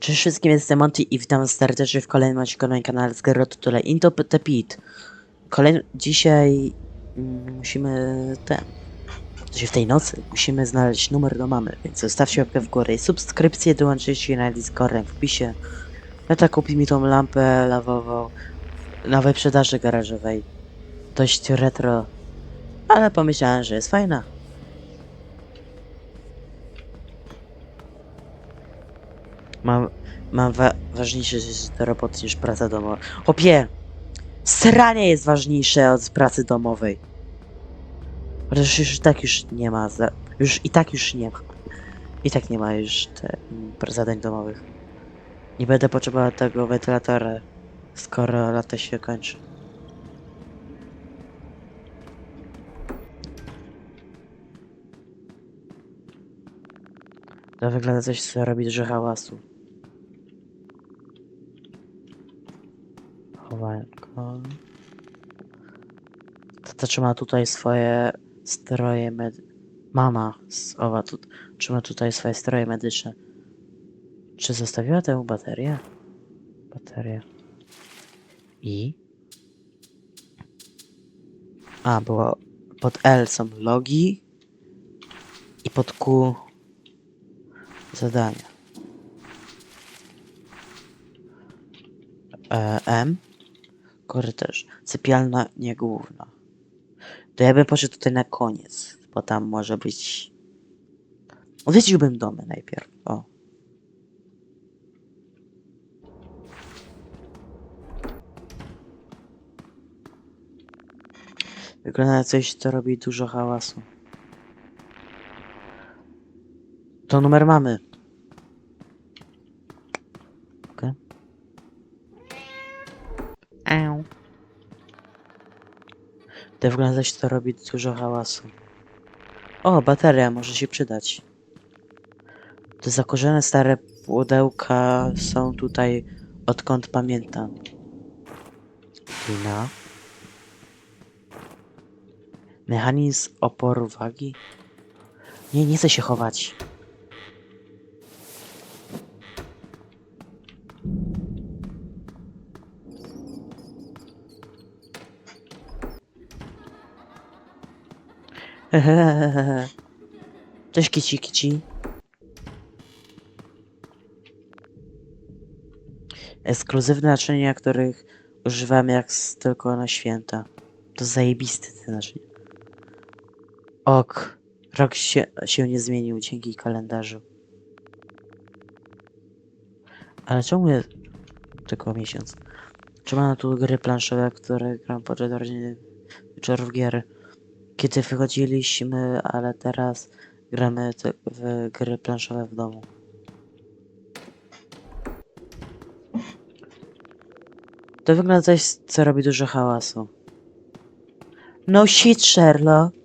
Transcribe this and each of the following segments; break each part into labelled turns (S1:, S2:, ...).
S1: Cześć wszystkim, jestem Monty i witam serdecznie w kolejnym odcinku na kanale z gry Tutule Into the Pit. Kolejny... Dzisiaj... mm, musimy... ten... W tej nocy musimy znaleźć numer do mamy, więc zostawcie łapkę w górę i subskrypcję, dołączycie na Discordem w wpisie. Tata kupi mi tą lampę lawową na wyprzedaży garażowej. Dość retro, ale pomyślałem, że jest fajna. Mam, mam wa ważniejsze roboty niż praca domowa. Opie! Sranie jest ważniejsze od pracy domowej. Chociaż już i tak już nie ma. Za, już i tak już nie ma. I tak nie ma już te, mm, zadań domowych. Nie będę potrzebował tego wentylatora, skoro lata się kończy. To wygląda coś, co robi dużo hałasu. Chowanko. Tata trzyma tutaj swoje stroje med... Mama owa tu trzyma tutaj swoje stroje medyczne. Czy zostawiła tę baterię? Baterię. I? A, było... Pod L są logi. I pod Q... Zadania. E, M. Korytarz. Sypialna nie główna. To ja bym poszedł tutaj na koniec, bo tam może być... Odwiedziłbym domy najpierw. O. Wygląda na coś, co robi dużo hałasu. To numer mamy. Okej. Eł. To wygląda coś, co robi dużo hałasu. O, bateria może się przydać. Te zakorzone stare pudełka są tutaj odkąd pamiętam. Glina. Mechanizm oporu wagi. Nie, nie chcę się chować. Cześć kici kici. Ekskluzywne naczynia, których używam jak tylko na święta. To zajebiste te naczynia. Ok. Rok się, się nie zmienił dzięki kalendarzu. Ale czemu jest tylko miesiąc? Czy mam tu gry planszowe, które gram podczas wieczorów gier? Kiedy wychodziliśmy, ale teraz gramy te, w gry planszowe w domu. To wygląda coś, co robi dużo hałasu. No shit, Sherlock.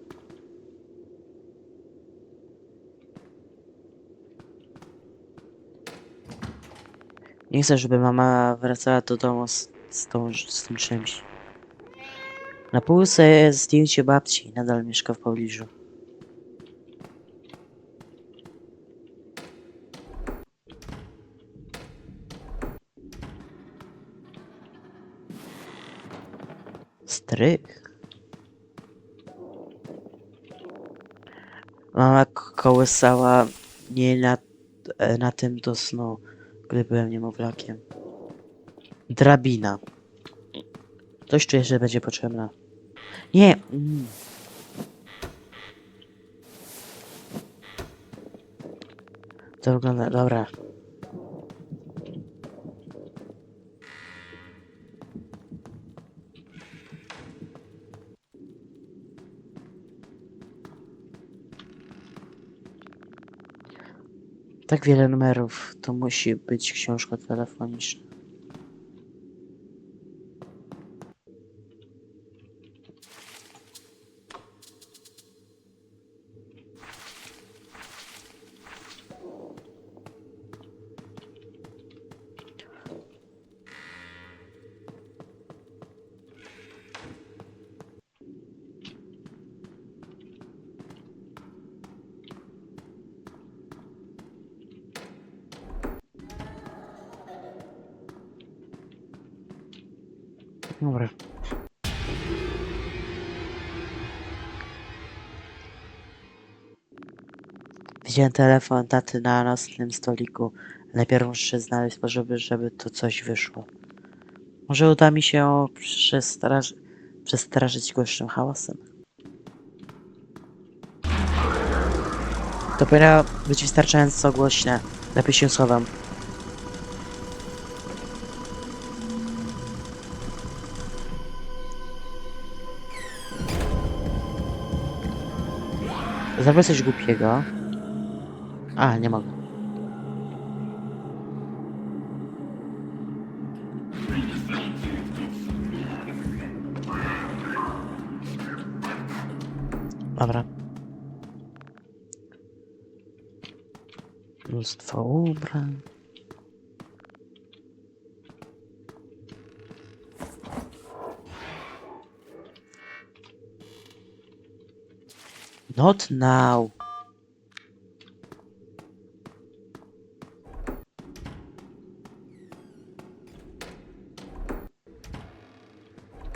S1: Nie chcę, żeby mama wracała do domu z, z, tą, z tym czymś. Na półce jest zdjęcie babci, nadal mieszka w pobliżu. Stryk. Mama kołysała mnie na, na tym do snu, gdy byłem niemowlakiem. Drabina. Coś czuję, że będzie potrzebna. Nie. Mm. To wygląda. Dobra. Tak wiele numerów. To musi być książka telefoniczna. Dobra. Widziałem telefon taty na nocnym stoliku. Najpierw muszę znaleźć sposoby, żeby to coś wyszło. Może uda mi się przestraż... przestraszyć hałasem. To powinno być wystarczająco głośne. Lepiej się schowam. Zrobię coś głupiego. A, nie mogę. Dobra. Mnóstwo ubrań. Not now.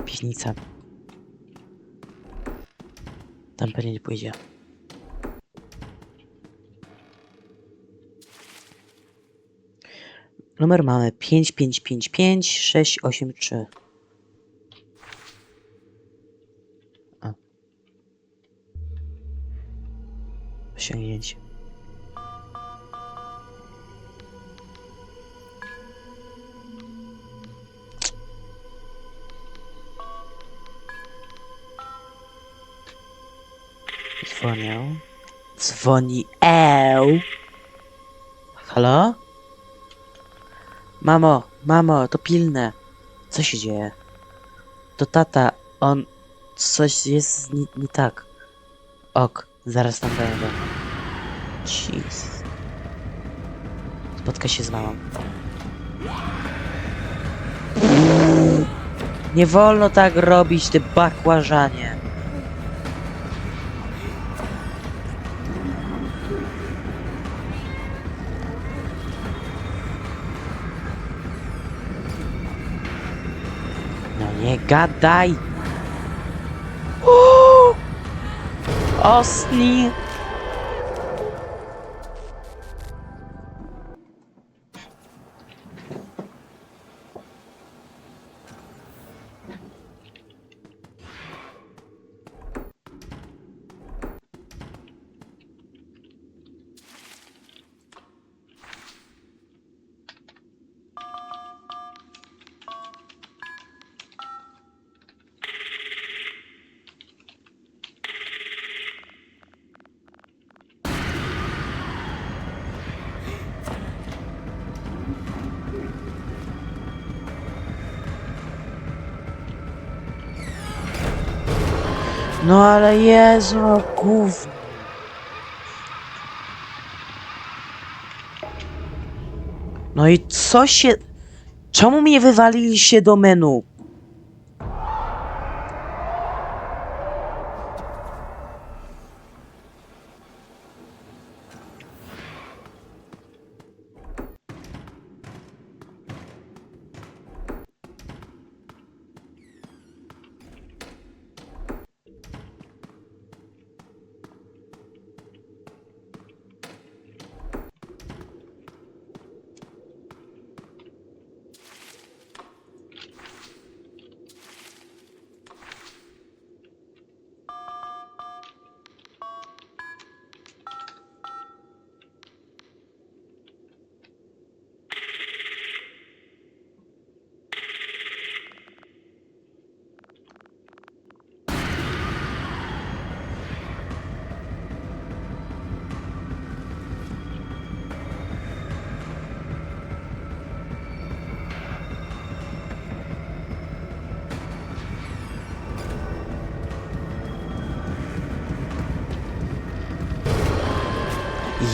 S1: Piwnica. Tam pewnie nie pójdzie. Numer mamy 5555 683. Osiągnięcie. Dzwonię. Dzwoni Eł. Halo? Mamo, mamo, to pilne. Co się dzieje? To tata, on... Coś jest nie, nie tak. Ok, zaraz tam będę. Jeez. Spotka się z mamą. Nie wolno tak robić, ty bakłażanie. No nie gadaj! austen No ale Jezu, no. No i co się... Czemu mnie wywaliliście do menu?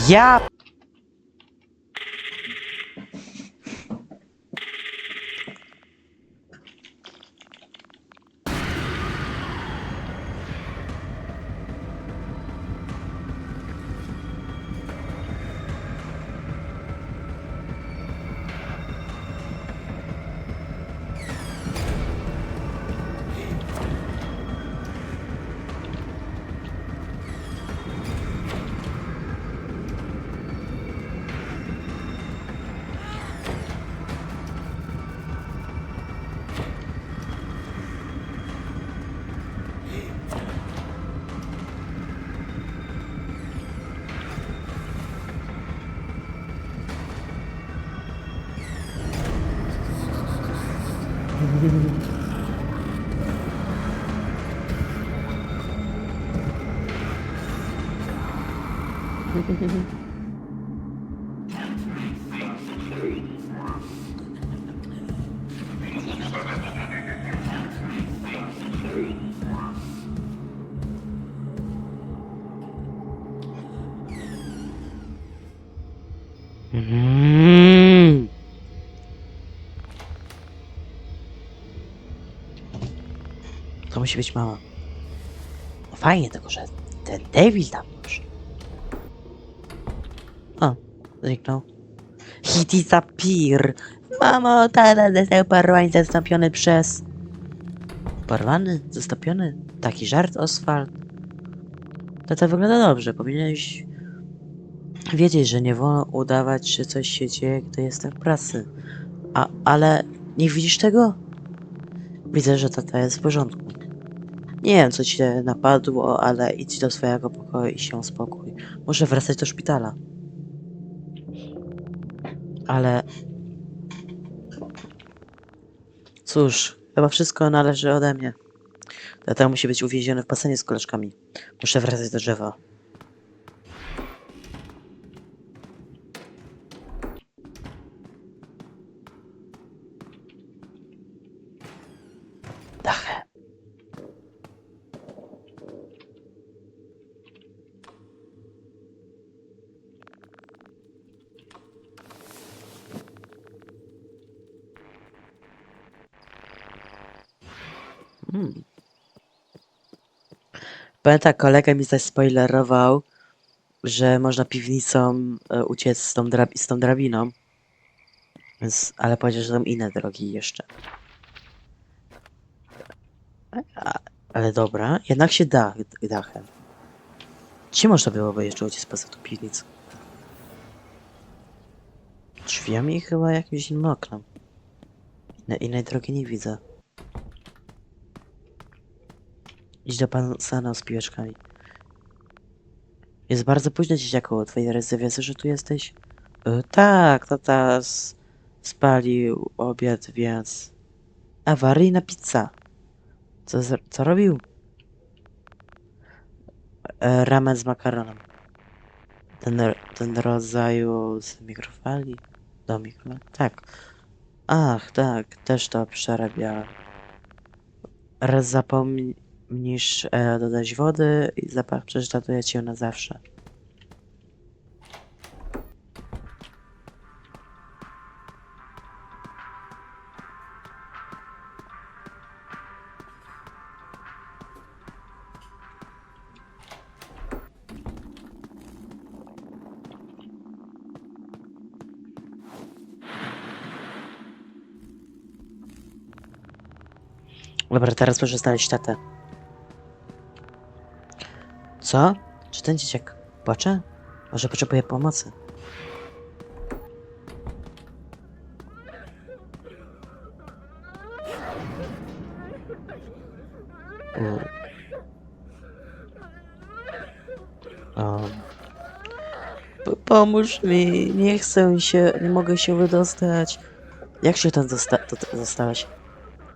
S1: Ja... To musi być mama. Fajnie tylko, że ten Devil tam już. O, zniknął. Hiti Zapir. Mamo, tata został porwany, zastąpiony przez... Porwany? Zastąpiony? Taki żart, Oswald? To wygląda dobrze, powinieneś wiedzieć, że nie wolno udawać, że coś się dzieje, gdy jestem w pracy. A, ale nie widzisz tego? Widzę, że tata jest w porządku. Nie wiem, co cię napadło, ale idź do swojego pokoju i się uspokój. Muszę wracać do szpitala. Ale... Cóż, chyba wszystko należy ode mnie. Tata musi być uwięziony w basenie z koleżkami. Muszę wracać do drzewa. Hmm. Tak, kolega mi zaspoilerował, że można piwnicą e, uciec z tą, drab- z tą drabiną. Więc, ale powiedział, że są inne drogi jeszcze. A, ale dobra, jednak się da dachem. Gdzie można byłoby jeszcze uciec poza tą piwnicą? Drzwiami chyba jakimś innym oknem. Inne, innej drogi nie widzę. Idź do pana Sana z piłeczkami. Jest bardzo późno dzieciaku, twojej rezerwacji, że tu jesteś? E, tak, tata spalił obiad, więc... Awaryjna pizza. Co, co robił? E, ramen z makaronem. Ten, ten rodzaju z mikrofali? Do mikrofali? Tak. Ach, tak, też to przerabiałem. Raz zapomnisz e, dodać wody i zapach prześladuje cię na zawsze. Dobra, teraz proszę znaleźć tatę. Co? Czy ten dzieciak płacze? Może potrzebuje pomocy? U. O. Pomóż mi, nie chcę się, nie mogę się wydostać. Jak się tam dosta do- dostałeś?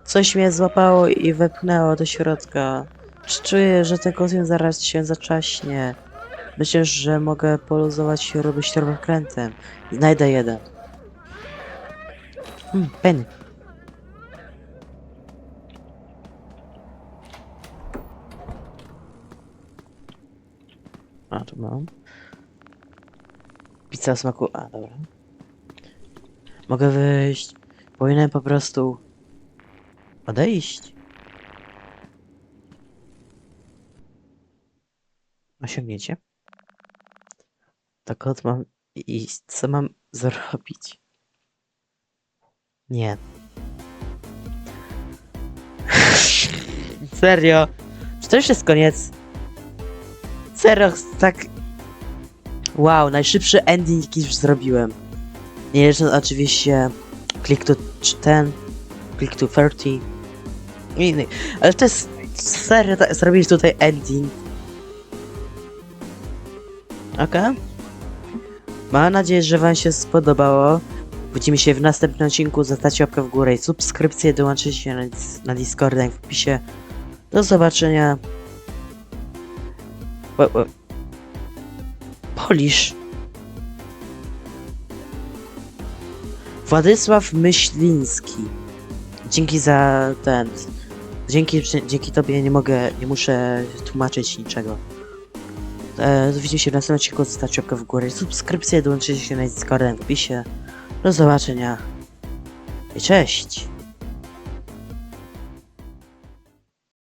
S1: Coś mnie złapało i wepchnęło do środka. Czuję, że ten kostium zaraz się zaczaśnie. Myślę, że mogę poluzować śruby śrubokrętem. Znajdę jeden. Hmm, pen. A, tu mam. Pizza smaku... A, dobra. Mogę wyjść. Powinienem po prostu... Odejść. Osiągnięcie. Dokąd mam iść? Co mam zrobić? Nie. Serio? Czy to już jest koniec? Serio, tak... Wow, najszybszy ending jaki już zrobiłem. Nie licząc oczywiście click to ch- ten, click to 30 i inny. Ale to jest serio, tak, zrobić tutaj ending. Okej? Mam nadzieję, że wam się spodobało. Widzimy się w następnym odcinku. Zostawcie łapkę w górę i subskrypcję. Dołączycie się na, na Discorda w opisie. Do zobaczenia. Polisz. Władysław Myśliński. Dzięki za ten. Dzięki, dzięki tobie nie mogę, nie muszę tłumaczyć niczego. E, widzimy się w następnym odcinku. Zostawcie łapkę w górę subskrypcję. Dołączycie się na Discorda w opisie. Do zobaczenia. I cześć.